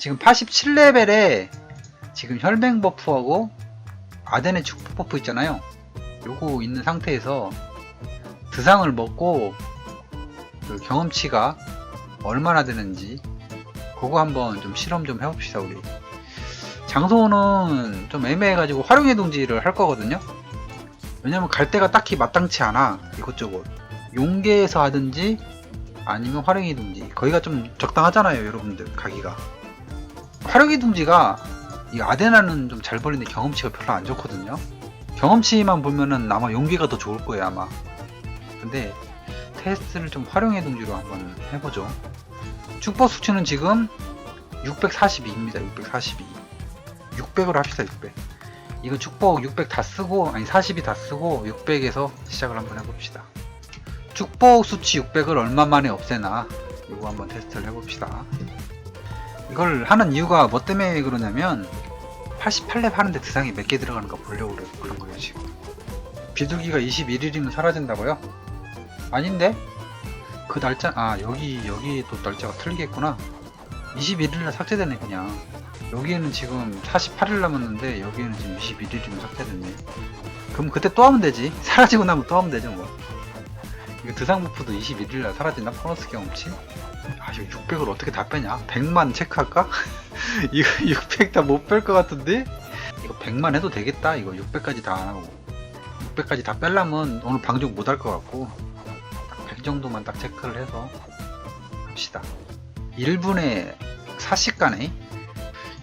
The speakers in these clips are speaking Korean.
지금 87레벨에 지금 혈맹 버프하고 아덴의 축복 버프 있잖아요. 요거 있는 상태에서 드상을 먹고 그 경험치가 얼마나 되는지 그거 한번 좀 실험 좀 해봅시다 우리. 장소는 좀 애매해가지고 활용의 둥지를 할 거거든요. 왜냐면 갈 데가 딱히 마땅치 않아 이곳저곳. 용계에서 하든지 아니면 활용의 둥지 거기가 좀 적당하잖아요 여러분들 가기가. 활용의 둥지가 이 아데나는 좀 잘 벌리는데 경험치가 별로 안 좋거든요. 경험치만 보면은 아마 용기가 더 좋을 거예요 아마. 근데 테스트를 좀 활용의 둥지로 한번 해보죠. 축복 수치는 지금 642입니다. 642. 600으로 합시다. 600. 이거 축복 600 다 쓰고 아니 40이 다 쓰고 600에서 시작을 한번 해봅시다. 축복 수치 600을 얼마 만에 없애나 이거 한번 테스트를 해봅시다. 이걸 하는 이유가 뭐 때문에 그러냐면 88렙 하는데 드상이 몇 개 들어가는가 보려고 그런 거예요 지금. 비둘기가 21일이면 사라진다고요? 아닌데? 그 날짜 아 여기 여기 또 날짜가 틀리겠구나. 21일날 삭제되네 그냥. 여기에는 지금 48일 남았는데 여기에는 지금 21일이면 삭제됐네. 그럼 그때 또 하면 되지. 사라지고 나면 또 하면 되죠 뭐 이거 드상 부프도 21일날 사라진다 보너스 경험치 아 이거 600을 어떻게 다 빼냐 100만 체크할까? 이거 600 다 못 뺄 것 같은데? 이거 100만 해도 되겠다. 이거 600까지 다 안 하고. 600까지 다 빼려면 오늘 방송 못할 것 같고. 100 정도만 딱 체크를 해서 합시다. 1분에 4씩 가네.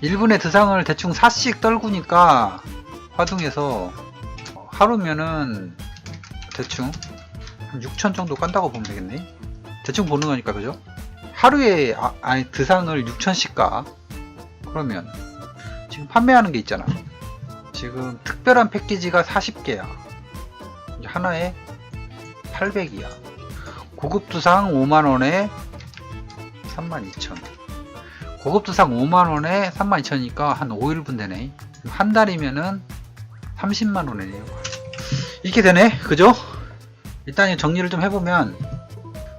1분에 드상을 대충 4씩 떨구니까 화둥에서 어, 하루면은 대충 한 6천 정도 깐다고 보면 되겠네. 대충 보는 거니까 그죠? 하루에 아, 아니 드상을 6천씩 가. 그러면 지금 판매하는 게 있잖아. 지금 특별한 패키지가 40개야. 하나에 800이야. 고급 두상 5만원에 32,000. 고급 두상 5만원에 32,000이니까 한 5일분 되네. 한 달이면은 30만원이네요. 이렇게 되네. 그죠? 일단 정리를 좀 해보면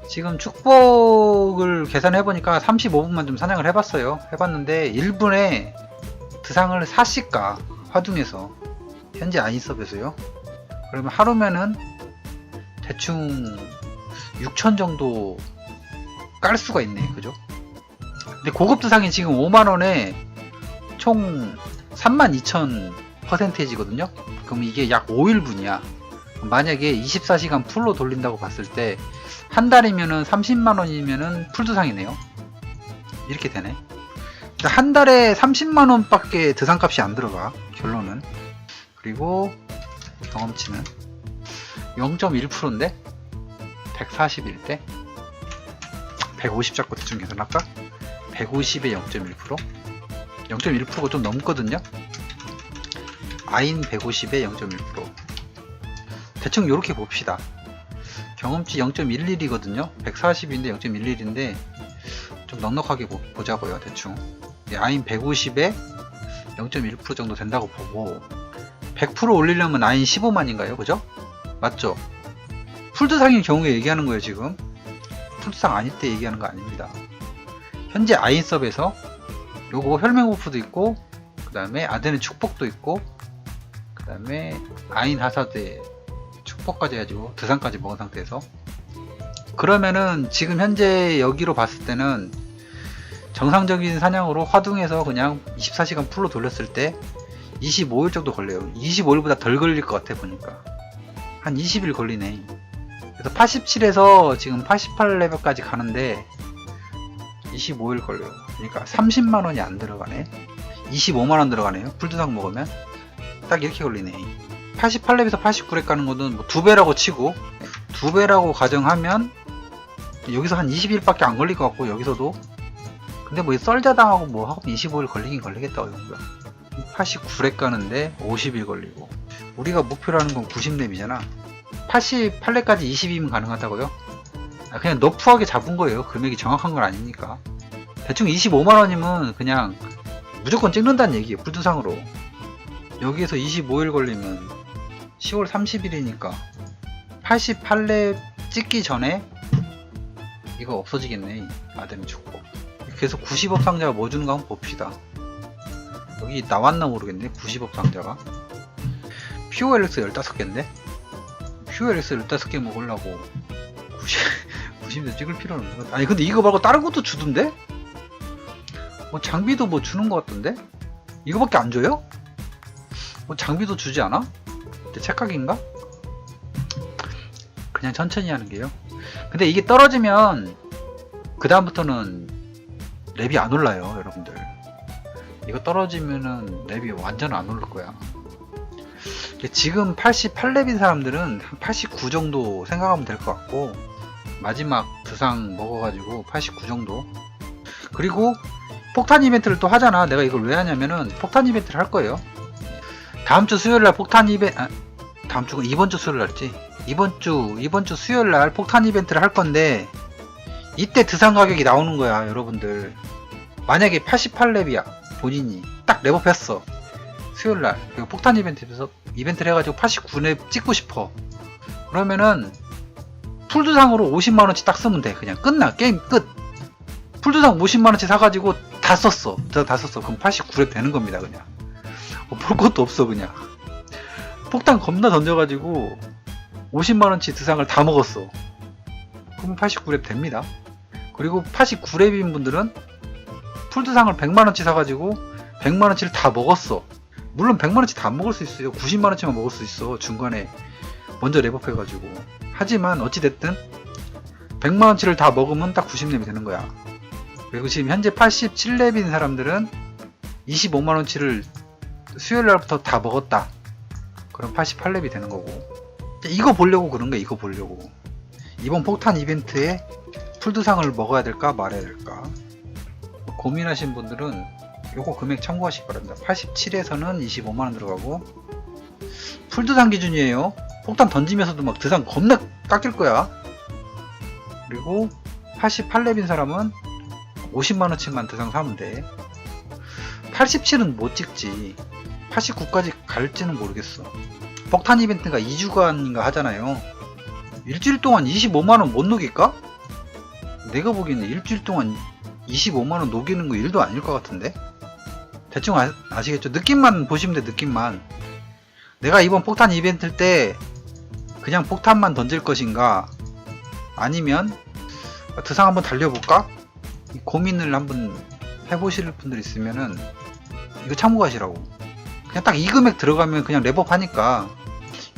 지금 축복을 계산해보니까 35분만 좀 사냥을 해봤어요. 해봤는데 1분에 드상을 4씩 가 화둥에서 현재 아이섭에서요. 그러면 하루면은 대충 6천 정도 깔 수가 있네, 그죠? 근데 고급 드상이 지금 5만원에 총 32,000 퍼센테이지거든요. 그럼 이게 약 5일분이야. 만약에 24시간 풀로 돌린다고 봤을 때 한 달이면은 30만 원이면은 풀드상이네요. 이렇게 되네. 그러니까 한 달에 30만 원밖에 드상값이 안 들어가. 결론은. 그리고 경험치는 0.1%인데 141대 150 잡고 대충 계산할까? 150에 0.1% 0.1%가 좀 넘거든요. 아인 150에 0.1% 대충 이렇게 봅시다. 경험치 0.11이거든요. 140인데 0.11인데 좀 넉넉하게 보, 보자고요. 대충. 예, 아인 150에 0.1% 정도 된다고 보고 100% 올리려면 아인 15만인가요? 그죠? 맞죠? 풀드상인 경우에 얘기하는 거예요, 지금. 풀드상 아닐 때 얘기하는 거 아닙니다. 현재 아인섭에서 요거 혈맹 오프도 있고 그 다음에 아데는 축복도 있고 그 다음에 아인 하사드에 축복까지 해가지고 드상까지 먹은 상태에서. 그러면은 지금 현재 여기로 봤을 때는 정상적인 사냥으로 화둥에서 그냥 24시간 풀로 돌렸을 때 25일 정도 걸려요. 25일보다 덜 걸릴 것 같아 보니까. 한 20일 걸리네. 그래서 87에서 지금 88레벨까지 가는데 25일 걸려요. 그러니까 30만원이 안 들어가네. 25만원 들어가네요. 풀두상 먹으면. 딱 이렇게 걸리네 88렙에서 89렙 가는 거는 뭐두 배라고 치고 두 배라고 가정하면 여기서 한 20일밖에 안 걸릴 것 같고 여기서도. 근데 뭐 썰자당하고 뭐 하고 25일 걸리긴 걸리겠다 이거야. 89렙 가는데 50일 걸리고. 우리가 목표로 하는 건 90렙이잖아. 88렙까지 20이면 가능하다고요? 아, 그냥 너프하게 잡은 거예요. 금액이 정확한 건 아니니까. 대충 25만원이면 그냥 무조건 찍는다는 얘기예요 풀두상으로. 여기에서 25일 걸리면 10월 30일이니까 88렙 찍기 전에 이거 없어지겠네 아덴 축복 계속 90억 상자가 뭐 주는가 한번 봅시다. 여기 나왔나 모르겠네. 90억 상자가. POLX 15개인데? POLX 15개 먹으려고 90, 90대 찍을 필요는 없는 것. 아니 근데 이거 말고 다른 것도 주던데? 뭐 장비도 뭐 주는 것 같던데? 이거밖에 안 줘요? 뭐 장비도 주지 않아? 내 착각인가? 그냥 천천히 하는 게요. 근데 이게 떨어지면 그 다음부터는 랩이 안 올라요, 여러분들. 이거 떨어지면은 랩이 완전 안 오를 거야. 근데 지금 88랩인 사람들은 한89 정도 생각하면 될 것 같고 마지막 두상 먹어가지고 89 정도. 그리고 폭탄 이벤트를 또 하잖아. 내가 이걸 왜 하냐면은 폭탄 이벤트를 할 거예요. 다음 주 수요일 날 폭탄 이벤트 아, 다음 주가 이번 주 수요일 날지. 이번 주 이번 주 수요일 날 폭탄 이벤트를 할 건데 이때 드상 가격이 나오는 거야, 여러분들. 만약에 88렙이야, 본인이. 딱 랩업했어. 수요일 날. 그 폭탄 이벤트에서 이벤트를 해가지고 89렙 찍고 싶어. 그러면은 풀두상으로 50만원치 딱 쓰면 돼. 그냥 끝나. 게임 끝. 풀두상 50만원치 사가지고 다 썼어. 다, 다 썼어. 그럼 89렙 되는 겁니다, 그냥. 어, 볼 것도 없어, 그냥. 폭탄 겁나 던져가지고 50만원치 드상을 다 먹었어. 그럼 89렙 됩니다. 그리고 89렙인 분들은 풀드상을 100만원치 사가지고 100만원치를 다 먹었어. 물론 100만원치 다 안 먹을 수 있어요. 90만원치만 먹을 수 있어. 중간에 먼저 랩업 해가지고. 하지만 어찌됐든 100만원치를 다 먹으면 딱 90렙이 되는 거야. 그리고 지금 현재 87렙인 사람들은 25만원치를 수요일 날부터 다 먹었다. 그럼 88렙이 되는 거고. 이거 보려고 그런 거야, 이거 보려고. 이번 폭탄 이벤트에 풀두상을 먹어야 될까 말아야 될까 고민하신 분들은 요거 금액 참고하시기 바랍니다 87에서는 25만원 들어가고 풀두상 기준이에요 폭탄 던지면서도 막 드상 겁나 깎일 거야 그리고 88렙인 사람은 50만원치만 드상 사면 돼 87은 못 찍지 89까지 갈지는 모르겠어 폭탄 이벤트가 2주간인가 하잖아요 일주일 동안 25만원 못 녹일까? 내가 보기에는 일주일 동안 25만원 녹이는 거 일도 아닐 것 같은데? 대충 아, 아시겠죠? 느낌만 보시면 돼, 느낌만. 내가 이번 폭탄 이벤트 때 그냥 폭탄만 던질 것인가? 아니면 드상 한번 달려볼까? 이 고민을 한번 해보실 분들 있으면은 이거 참고하시라고. 그냥 딱 이 금액 들어가면 그냥 랩업 하니까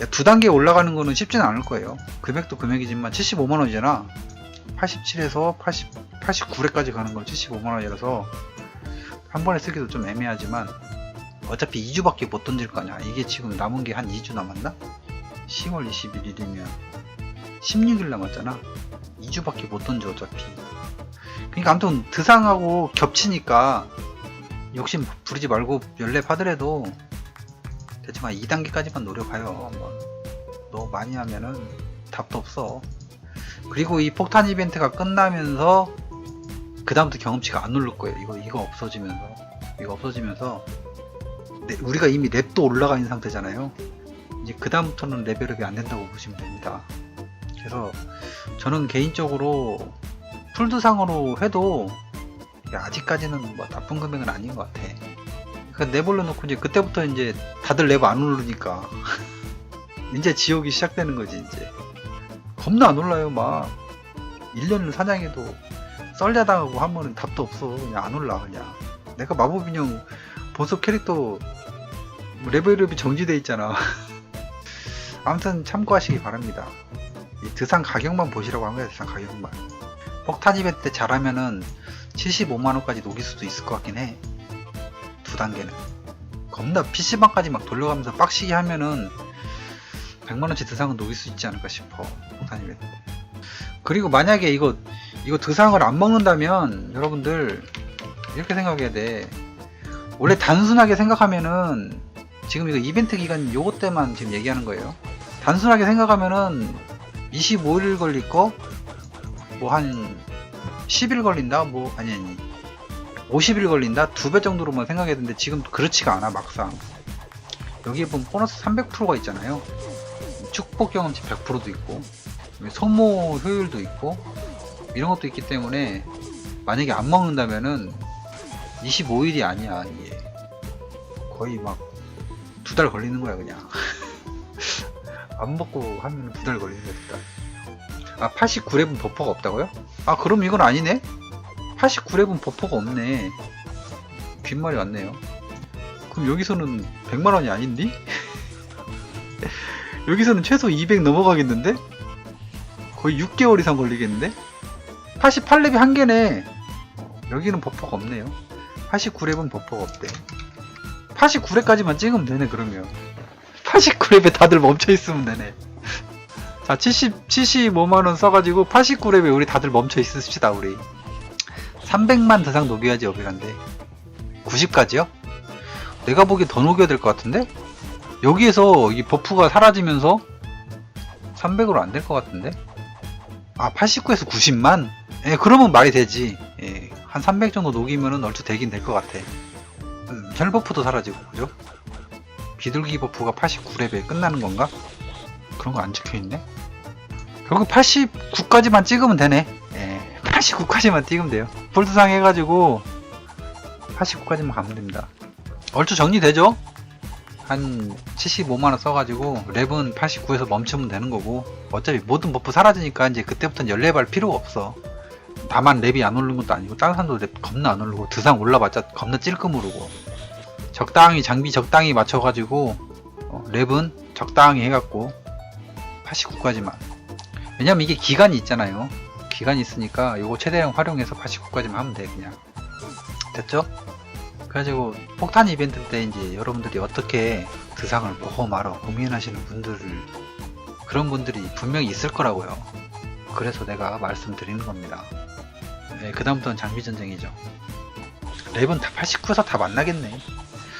야, 두 단계 올라가는 거는 쉽지는 않을 거예요. 금액도 금액이지만 75만 원이잖아. 87에서 80, 89렙까지 가는 건 75만 원이라서 한 번에 쓰기도 좀 애매하지만 어차피 2주밖에 못 던질 거 아니야. 이게 지금 남은 게 한 2주 남았나? 10월 21일이면 16일 남았잖아. 2주밖에 못 던져 어차피. 그러니까 아무튼 드상하고 겹치니까 욕심 부리지 말고 연랩 하더라도 대충 한 2단계까지만 노려봐요. 한번. 너무 많이 하면은 답도 없어. 그리고 이 폭탄 이벤트가 끝나면서 그 다음부터 경험치가 안 오를 거예요. 이거 이거 없어지면서 이거 없어지면서 네, 우리가 이미 랩도 올라가 있는 상태잖아요. 이제 그 다음부터는 레벨업이 안 된다고 보시면 됩니다. 그래서 저는 개인적으로 풀드상으로 해도 아직까지는 뭐 나쁜 금액은 아닌 것 같아. 그러니까 내볼려 놓고 이제 그때부터 이제 다들 랩안 오르니까 이제 지옥이 시작되는 거지 이제. 겁나 안 올라요 막. 1년을 사냥해도 썰려당하고 하면은 답도 없어. 그냥 안 올라 그냥. 내가 마법 인형 보석 캐릭터 뭐 레벨업이 정지돼 있잖아. 아무튼 참고하시기 바랍니다. 이 드상 가격만 보시라고 한 거야 드상 가격만. 폭탄 이벤트 때 잘하면은 75만원까지 녹일 수도 있을 것 같긴 해 두 단계는. 겁나 PC방까지 막 돌려가면서 빡시게 하면은 100만원치 드상은 녹일 수 있지 않을까 싶어 폭탄 이벤트 그리고 만약에 이거 이거 드상을 안 먹는다면 여러분들 이렇게 생각해야 돼. 원래 단순하게 생각하면은 지금 이거 이벤트 기간 요거 때만 지금 얘기하는 거예요. 단순하게 생각하면은 25일 걸릴 거? 뭐 한 10일 걸린다? 뭐 아니 아니. 50일 걸린다? 두 배 정도로만 생각해야 되는데 지금 그렇지가 않아 막상. 여기에 보면 보너스 300%가 있잖아요. 축복 경험치 100%도 있고 소모 효율도 있고 이런 것도 있기 때문에 만약에 안 먹는다면은 25일이 아니야 이게. 거의 막 두 달 걸리는 거야 그냥. 안 먹고 하면 두 달 걸리는 거야 두 달 아 89렙은 버퍼가 없다고요? 아 그럼 이건 아니네 89렙은 버퍼가 없네 귓말이 왔네요 그럼 여기서는 100만원이 아닌디? 여기서는 최소 200 넘어가겠는데? 거의 6개월 이상 걸리겠는데? 88렙이 한 개네. 여기는 버퍼가 없네요. 89렙은 버퍼가 없대. 89렙까지만 찍으면 되네, 그러면. 89렙에 다들 멈춰있으면 되네. 자, 70, 75만원 써가지고 89렙에 우리 다들 멈춰 있읍시다, 우리. 300만 더상 녹여야지, 어비란데. 90까지요? 내가 보기엔 더 녹여야 될 것 같은데? 여기에서 이 버프가 사라지면서 300으로 안 될 것 같은데? 아, 89에서 90만? 예, 그러면 말이 되지. 예, 한 300 정도 녹이면은 얼추 되긴 될 것 같아. 음, 혈 버프도 사라지고, 그죠? 비둘기 버프가 89렙에 끝나는 건가? 그런 거 안 적혀있네? 결국 89까지만 찍으면 되네. 예, 89까지만 찍으면 돼요. 폴드상 해가지고, 89까지만 가면 됩니다. 얼추 정리되죠? 한 75만원 써가지고 랩은 89에서 멈추면 되는 거고 어차피 모든 버프 사라지니까 이제 그때부터는 연랩할 필요가 없어 다만 랩이 안 오르는 것도 아니고 다른 사람도 랩 겁나 안 오르고 드상 올라봤자 겁나 찔끔 오르고 적당히 장비 적당히 맞춰가지고 어, 랩은 적당히 해갖고 89까지만 왜냐면 이게 기간이 있잖아요 기간이 있으니까 요거 최대한 활용해서 89까지만 하면 돼 그냥 됐죠? 그래가지고 폭탄 이벤트 때 이제 여러분들이 어떻게 드상을 보고 말어 고민하시는 분들을 그런 분들이 분명히 있을 거라고요. 그래서 내가 말씀드리는 겁니다. 네, 그 다음부터는 장비 전쟁이죠. 랩은 다 89에서 다 만나겠네.